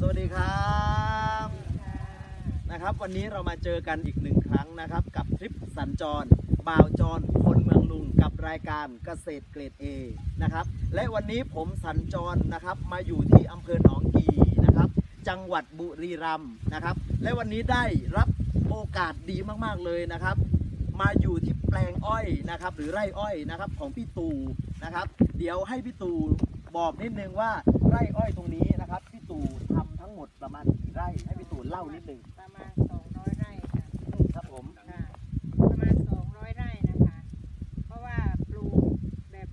สวัสดีครับนะครับ วันนี้เรามาเจอกันอีกหนึ่งครั้งนะครับ กับทริปสัญจรบ่าวจรคนเมืองลุงกับรายการเกษตรเกรด A นะครับ และวันนี้ผมสัญจรนะครับมาอยู่ที่อำเภอหนองกีนะครับ จังหวัดบุรีรัมย์นะครับ และวันนี้ได้รับโอกาสดีมากๆเลยนะครับ มาอยู่ที่แปลงอ้อยนะครับ หรือไร่อ้อยนะครับของพี่ตู่นะครับ เดี๋ยวให้พี่ตู่ บอกนิดนึงว่าไร่อ้อยตรงนี้นะครับพี่ตู่ทำทั้งหมดประมาณกี่ไร่ให้พี่ตู่เล่านิดนึงประมาณ200ไร่ค่ะครับผมค่ะประมาณ200ไร่นะคะ เพราะว่าปลูกแบบ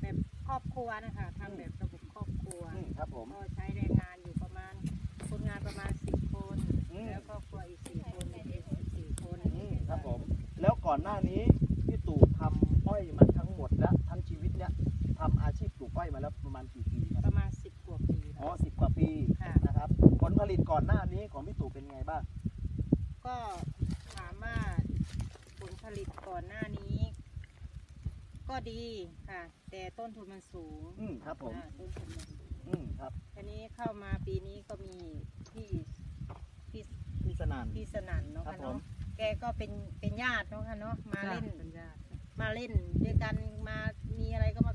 แบบครอบครัวนะคะทำแบบระบบครอบครัวอืมครับผม ก็ใช้แรงงานอยู่ประมาณคนงานประมาณ10คน อืม แล้วครอบครัวอีก4คนเป็น14คน อืมครับผม แล้วก่อนหน้านี้ ประมาณกี่ปีครับประมาณ10กว่าปีอ๋อแล้วสิบกว่าปีค่ะ นะครับ ผลผลิตก่อนหน้านี้ของพี่ตู่เป็นไงบ้าง ก็ถามว่าผลผลิตก่อนหน้านี้ ก็ดีค่ะ แต่ต้นทุนมันสูงอืมครับผม อ่าต้นทุนมันสูงอืมครับทีนี้เข้ามาปีนี้ก็มีพี่พี่พี่สนั่นพี่สนั่นเนาะครับค่ะผม เนาะแกก็เป็นเป็นญาติเนาะค่ะเนาะมาเล่นเป็นญาติมาเล่นด้วยกันมามีอะไรก็มา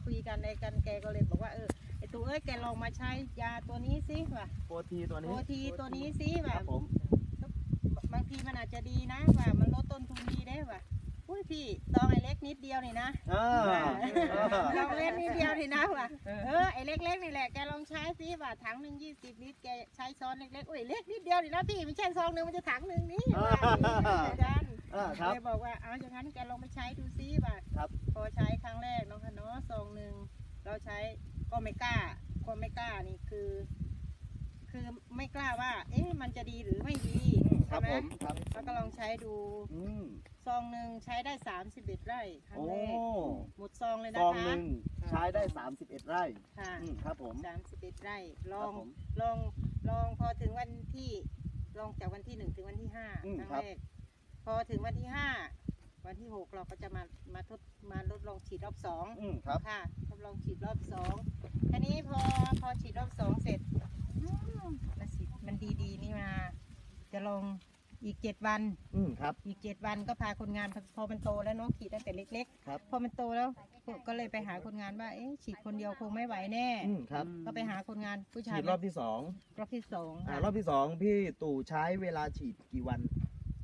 คุยกันในกันแกก็เลยบอกว่าเออไอตัวเอ้ยแกลองมาใช้ยาตัวนี้สิว่ะโปรทีตัวโอนี้ทีตัวนี้สิคว่ะรับผม บางทีมันอาจจะดีนะว่ะมันลดต้นทุนดีได้ว่ะอุ้ย พี่ตองไอเล็กนิดเดียวนี่นะอ่าลองเล่นนิดเดียวนี่นะว่ะเออไอเล็กๆนี่แหละแกลองใช้สิว่ะถังหนึ่งยี่สิบลิตรแกใช้ช้อนเล็กๆอุ้ยเล็กนิดเดียวนี่นะพี่ไม่ใช่ซองหนึ่งมันจะถังหนึ่งนี่ว่ะอาจารย์อ่าครับ เลยบอกว่าเอาอย่างนั้นแกลองไปใช้ดูซิว่ะครับ พอใช้ครั้งแรกเน้องคะเนาะซองหนึ่งเราใช้ก็ไม่กล้าก็ไม่กล้านี่คือ คือไม่กล้าว่า เอ๊ะมันจะดีหรือไม่ดี ครัใช่บไหมผมครับแล้วก็ลองใช้ดู อืมซองหนึ่งใช้ได้สามสิบเอ็ดไร่ครั้งโอ้แรกหมดซองเลยซนะองคะหนึ่งใช้ได้ 31 ไร่ค่ะอืมครับผมสามสิบเอ็ดไร่ลคอรับงผม ลองลองพอถึงวันที่ลองจากวันที่หนึ่งถึงวันที่ห้าอืมครั้งครับ แรกพอถึงวันที่ห้าวันที่หกเราก็จะมามาทดมาทดลองฉีดรอบสองอืมครับ ค่ะทดลองฉีดรอบสองทีนี้พอพอฉีดรอบสองเสร็จอืมมันสิมันดีๆนี่มา จะ ลองอีกเจ็ดวัน อืมครับ อีกเจ็ดวันก็พาคนงานพอพอมันโตแล้วเนาะขีดตั้งแต่เล็กครับ ๆ พอมันโตแล้วก็เลยไปหาคนงานว่าเอ๊ะฉีดคนเดียวคงไม่ไหวแน่ อืมครับก็ไปหาคนงานผู้ชาฉียดรอบที่สองรอบที่สองอ่าค่ะรอบที่สองพี่ตู่ใช้เวลาฉีดกี่วัน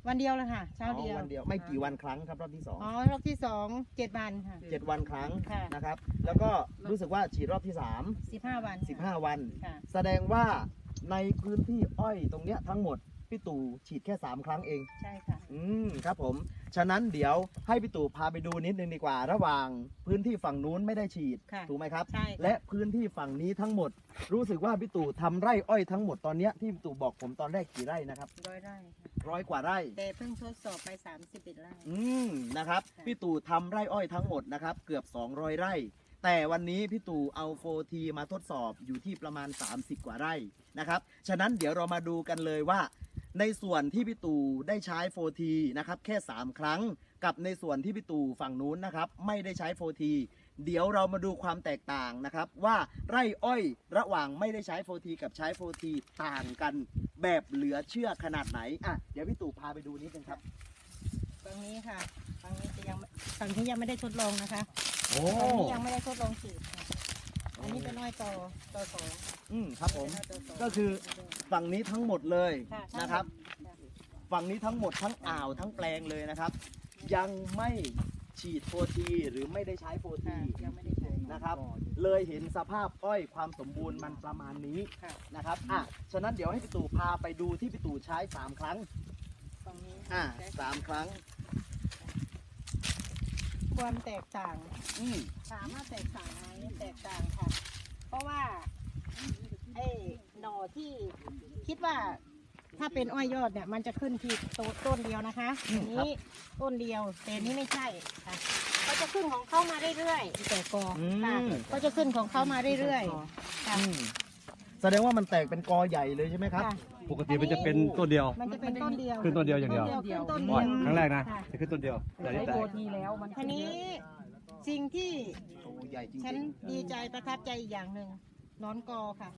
วันเดียวเลยค่ะเช้าเดียวอ๋อวันเดียวไม่กี่วันครั้งครับรอบที่สองอ๋อรอบที่สองเจ็ดวันค่ะ เจ็ดวันครั้งค่ะ นะครับ แล้วก็รู้สึกว่าฉีดรอบที่สามสิบห้าวันสิบห้าวัน ค่ะ แสดงว่าในพื้นที่อ้อยตรงเนี้ยทั้งหมด พี่ตู่ฉีดแค่สามครั้งเอง ใช่ค่ะ อืมครับผม ฉะนั้นเดี๋ยวให้พี่ตู่พาไปดูนิดนึงดีกว่า ระหว่างพื้นที่ฝั่งนู้นไม่ได้ฉีด ค่ะถูกไหมครับ ใช่ค่ะ และพื้นที่ฝั่งนี้ทั้งหมด รู้สึกว่าพี่ตู่ทำไร่อ้อยทั้งหมดตอนเนี้ยที่พี่ตู่บอกผมตอนแรกกี่ไร่นะครับร้อยไร่ค่ะร้อยกว่าไร่ แต่เพิ่งทดสอบไปสามสิบเอ็ดไร่ อืมนะครับ ค่ะพี่ตู่ทำไร่อ้อยทั้งหมดนะครับ เกือบ 200 ไร่ แต่วันนี้พี่ตู่เอาโฟทีมาทดสอบอยู่ที่ประมาณ 30 กว่าไร่นะครับ ฉะนั้นเดี๋ยวเรามาดูกันเลยว่า ในส่วนที่พี่ตู่ได้ใช้โฟทีนะครับแค่ 3 ครั้ง กับในส่วนที่พี่ตู่ฝั่งนู้นนะครับไม่ได้ใช้โฟทีเดี๋ยวเรามาดูความแตกต่างนะครับ ว่าไร่อ้อยระหว่างไม่ได้ใช้โฟทีกับใช้โฟทีต่างกันแบบเหลือเชื่อขนาดไหนอะเดี๋ยวพี่ตู่พาไปดูนิดนึงครับฝั่งนี้ค่ะฝั่งนี้จะยังไม่ฝั่งนี้ยังไม่ได้ทดลองนะคะโอ้ฝั่งนี้ยังไม่ได้ทดลองฉีดค่ะ อันนี้เป็นน้อยต่อต่อสองอืมครับผมเป็นน้อยต่สงก็คือฝั่งนี้ทั้งหมดเลยค่ะนะครับค่ะฝั่งนี้ทั้งหมดทั้งอ่าวทั้งแปลงเลยนะครับ ยังไม่ฉีดโฟทีหรือไม่ได้ใช้โฟค่ะทียังไม่ได้ใช้นะครับ เลยเห็นสภาพอ้อยความสมบูรณ์มันประมาณนี้ค่ะนะครับอะฉะนั้นเดี๋ยวให้พี่ตู่พาไปดูที่พี่ตู่ใช้3ครั้งฝั่งนี้อะใช้สามครั้ง ความแตกต่างอืมถามว่าแตกต่างไหมแตกต่างค่ะ เพราะว่าไอ้หน่อที่คิดว่าถ้าเป็นอ้อยยอดเนี่ย มันจะขึ้นที่โตต้นเดียวนะคะอันนี้ต้นเดียวแต่อันนี้ไม่ใช่ค่ะเขาจะขึ้นของเขามาเรื่อยๆแต่กออืค่ะมเขาจะขึ้นของเขามาเรื่อยๆค่ะ อืม แสดงว่ามันแตกเป็นกอใหญ่เลยใช่ไหมครับ ค่ะปกติมันจะเป็นต้นเดียว มันจะเป็นต้นเดียวขึ้นต้นเดียวอย่างเดียวขึ้นต้นก่เดีอนยวครั้งแรกนะค่ะจะขึ้นต้นเดียวแต่นี่แตกทีนี้สิ่งที่โอ้ใหญ่จริงฉันๆดีใจประทับใจอีกอย่างหนึ่งหนอนกอค่ะ